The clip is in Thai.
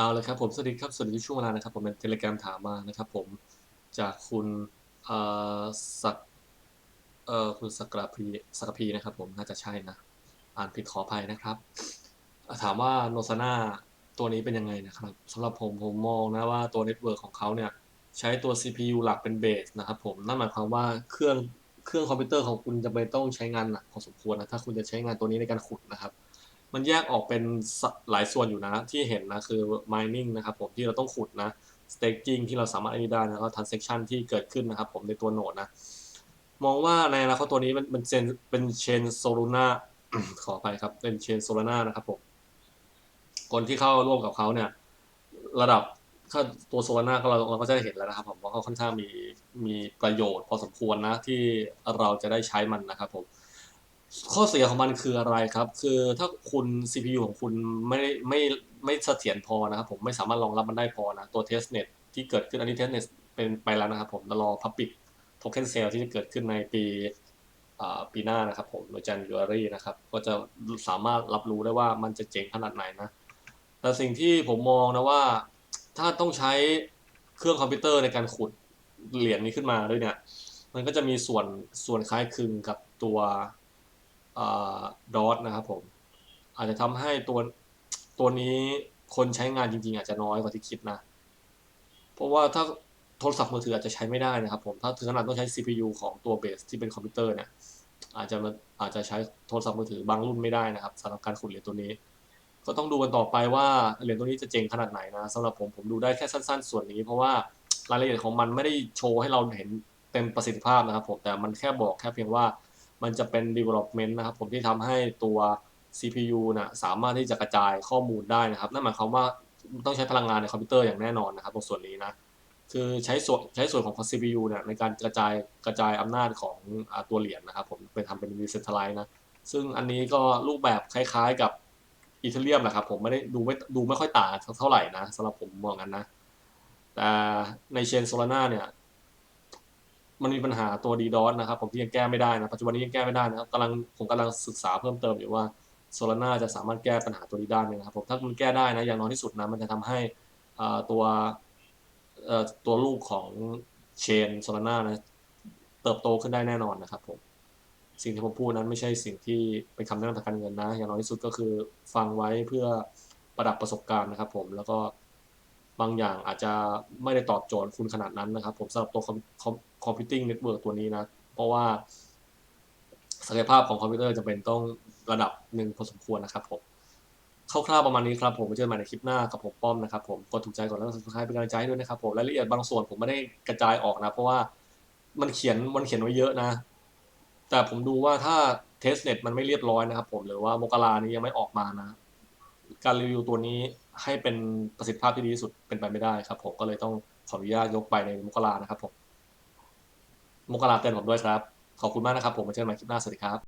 เอาเลยครับผมสวัสดีครับสวัสดีช่วงเวลานะครับผมเป็นเทเลกราถามมานะครับผมจากคุณสักเอ่อคุณสักระพีสักกระพีนะครับผมน่าจะใช่นะ อ่านผิดขออภัยนะครับ ถามว่าโนซาน่าตัวนี้เป็นยังไงนะครับสำหรับผมผมมองนะว่าตัวเน็ตเวิร์กของเขาเนี่ยใช้ตัว CPU หลักเป็นเบสนะครับผมนั่นหมายความว่าเครื่องเครื่องคอมพิวเตอร์ของคุณจะเป็นต้องใช้งานหนักพอสมควรนะถ้าคุณจะใช้งานตัวนี้ในการขุดนะครับ มันแยกออกเป็นหลายส่วนอยู่นะ ที่เห็นนะคือ mining นะครับผมที่เราต้องขุดนะ staking ที่เราสามารถอันนี้ได้นะแล้วก็ transaction ที่เกิดขึ้นนะครับผมในตัวโนดนะ มองว่าในอนาคตตัวนี้มันเป็นเชนเป็นเชนโซลูน่าขออภัยครับ เป็นเชนโซลูน่านะครับผม คนที่เข้าร่วมกับเขาเนี่ย ระดับถ้าตัวโซลาร่าก็เราเราก็จะได้เห็นแล้วนะครับผมว่าเขาค่อนข้างมีมีประโยชน์พอสมควรนะที่เราจะได้ใช้มันนะครับผม ข้อเสียของมันคืออะไรครับ คือถ้าคุณ CPU ของคุณไม่ไม่ไม่เสถียรพอนะครับผมไม่สามารถรองรับมันได้พอนะ ตัว testnet ที่เกิดขึ้นอันนี้ testnet เป็นไปแล้วนะครับผมรอ public token sale ที่จะเกิดขึ้นในปีปีหน้านะครับผมโดย January นะครับ ก็จะสามารถรับรู้ได้ว่ามันจะเจ๋งขนาดไหนนะ แต่สิ่งที่ผมมองนะว่า ถ้าต้องใช้เครื่องคอมพิวเตอร์ในการขุดเหรียญนี้ขึ้นมาด้วยเนี่ย มันก็จะมีส่วนส่วนคล้ายคลึงกับตัว ดอทนะครับผม อาจจะทำให้ตัวตัวนี้คนใช้งานจริง ๆ อาจจะน้อยกว่าที่คิดนะ เพราะว่าถ้าโทรศัพท์มือถืออาจจะใช้ไม่ได้นะครับผมถ้าถึงขนาดต้องใช้ CPU ของตัวเบสที่เป็นคอมพิวเตอร์เนี่ยอาจจะมาอาจจะใช้โทรศัพท์มือถือบางรุ่นไม่ได้นะครับสำหรับการขุดเหรียญตัวนี้ ก็ต้องดูกันต่อไปว่าเหรียญตัวนี้จะเจ๋งขนาดไหนนะสำหรับผมผมดูได้แค่สั้น ๆ ส่วนนี้ เพราะว่ารายละเอียดของมันไม่ได้โชว์ให้เราเห็นเต็มประสิทธิภาพนะครับผมแต่มันแค่บอกแค่เพียงว่า มันจะเป็น development นะครับผมที่ทำให้ตัว CPU นะสามารถที่จะกระจายข้อมูลได้นะครับ นั่นหมายความว่าต้องใช้พลังงานในคอมพิวเตอร์อย่างแน่นอนนะครับตรงส่วนนี้นะคือใช้ส่วนใช้ส่วนของ CPU เนี่ยในการกระจายกระจายอำนาจของอตัวเหรียญนะครับผมไปทำเป็น decentralized นะซึ่งอันนี้ก็รูปแบบคล้ายๆกับอีเทเรียมแหละครับผมไม่ได้ดูไม่ดูไม่ค่อยต่างเท่าไหร่นะสำหรับผมมองกันนะ แต่ในเชนโซลาร่าเนี่ย มันมีปัญหาตัว DDoS นะครับ ผมที่ยังแก้ไม่ได้นะปัจจุบันนี้ยังแก้ไม่ได้นะครับกำลังผมกำลังศึกษาเพิ่มเติมอยู่ว่าโซลาร่าจะสามารถแก้ปัญหาตัวนี้ได้ไหมนะครับผมถ้ามันแก้ได้นะอย่างน้อยที่สุดนะมันจะทำให้ตัวตัวลูกของเชนโซลาร่านะเติบโตขึ้นได้แน่นอนนะครับผมสิ่งที่ผมพูดนั้นไม่ใช่สิ่งที่เป็นคำแนะนำทางการเงินนะ อย่างน้อยที่สุดก็คือฟังไว้เพื่อประดับประสบการณ์นะครับผมแล้วก็ บางอย่างอาจจะไม่ได้ตอบโจทย์คุณขนาดนั้นนะครับ ผมสำหรับตัวคอมพิวติ้งเน็ตเวิร์กตัวนี้นะ เพราะว่าศักยภาพของคอมพิวเตอร์จะเป็นต้องระดับหนึ่งพอสมควรนะครับผมคร่าวๆประมาณนี้ครับผมไว้เจอกันใหม่ในคลิปหน้ากับผมป้อมนะครับผมกดถูกใจก่อนแล้วก็สุดท้ายเป็นกำลังใจด้วยนะครับผมรายละเอียดบางส่วนผมไม่ได้กระจายออกนะ เพราะว่ามันเขียนมันเขียนไว้เยอะนะ แต่ผมดูว่าถ้าเทสเน็ตมันไม่เรียบร้อยนะครับผมหรือว่ามกรานี้ยังไม่ออกมานะ การรีวิวตัวนี้ให้เป็นประสิทธิภาพที่ดีที่สุดเป็นไปไม่ได้ครับ ผมก็เลยต้องขออนุญาตยกไปในมกรานะครับผมมกราเตือนผมด้วยครับ ขอบคุณมากนะครับผมมาเจอกันใหม่คลิปหน้าสวัสดีครับ